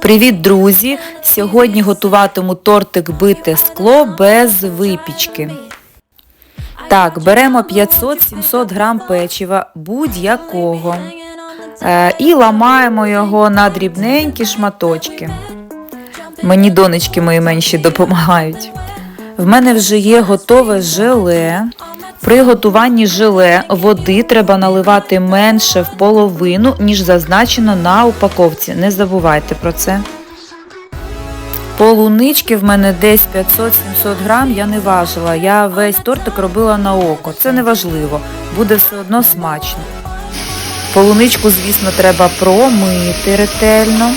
Привіт, друзі! Сьогодні готуватиму тортик бите скло без випічки. Так, беремо 500-700 грам печива будь-якого е, і ламаємо його на дрібненькі шматочки. Мені донечки мої менші допомагають. В мене вже є готове желе. При готуванні желе води треба наливати менше в половину, ніж зазначено на упаковці. Не забувайте про це. Полунички в мене десь 500-700 грам, я не важила. Я весь тортик робила на око. Це не важливо, буде все одно смачно. Полуничку, звісно, треба промити ретельно.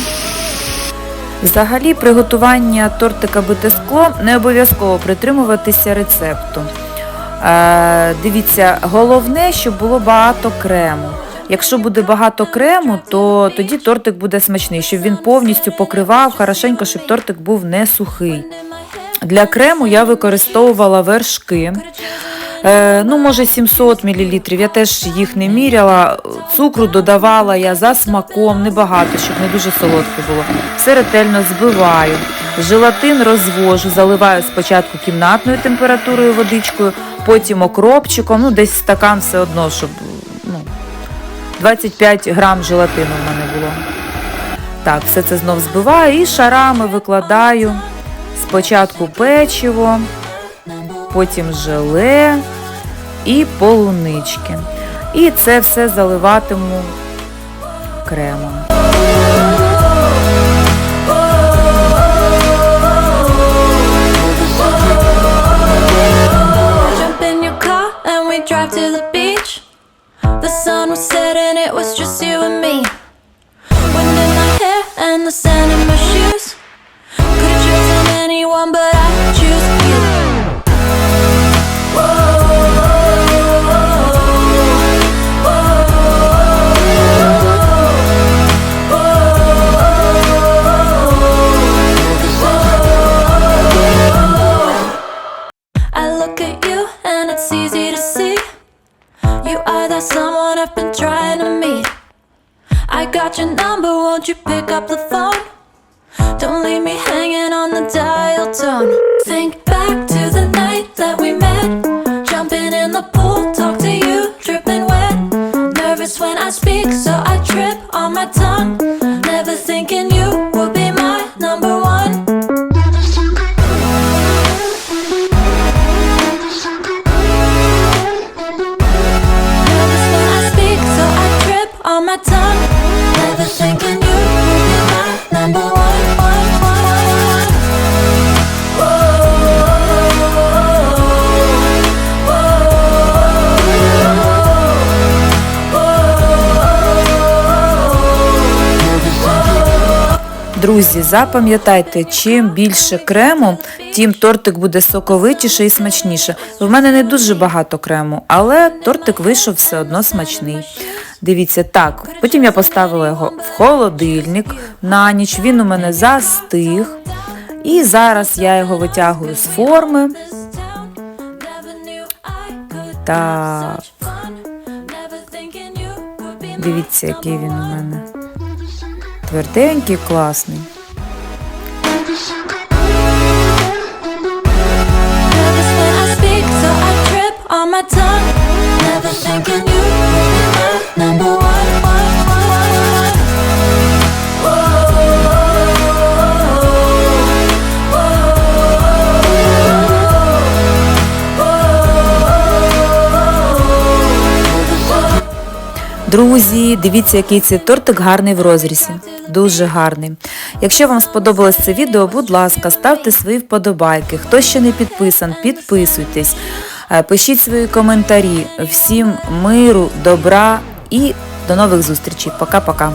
Взагалі, приготування тортика бите скло не обов'язково притримуватися рецепту. Е, дивіться, головне, щоб було багато крему. Якщо буде багато крему, то тоді тортик буде смачний, щоб він повністю покривав хорошенько, щоб тортик був не сухий. Для крему я використовувала вершки. Е, ну, може, 700 мл, я теж їх не міряла. Цукру додавала я за смаком, небагато, щоб не дуже солодке було. Все ретельно збиваю. Желатин розвожу, заливаю спочатку кімнатною температурою водичкою, потім окропчиком, ну десь стакан все одно, щоб ну, 25 грам желатину в мене було. Так, все це знов збиваю і шарами викладаю спочатку печиво, потім желе і полунички. І це все заливатиму кремом. You are that someone I've been trying to meet. I got your number, won't you pick up the phone? Don't leave me hanging on the dial tone. Think back to the night that we met. Jumping in the pool, talk to you, dripping wet. Nervous when I speak, so I trip on my tongue. Never thinking you be my number one, Друзі, запам'ятайте, чим більше крему, тим тортик буде соковитіше і смачніше. В мене не дуже багато крему, але тортик вийшов все одно смачний. Дивіться, так, потім я поставила його в холодильник на ніч, він у мене застиг. І зараз я його витягую з форми. Так, дивіться, який він у мене. Тверденький, класний. Друзі, дивіться, який цей тортик гарний в розрізі. Дуже гарний. Якщо вам сподобалось це відео, будь ласка, ставте свої вподобайки. Хто ще не підписан, підписуйтесь, Е, пишіть свої коментарі. Всім миру, добра і до нових зустрічей. Пока-пока.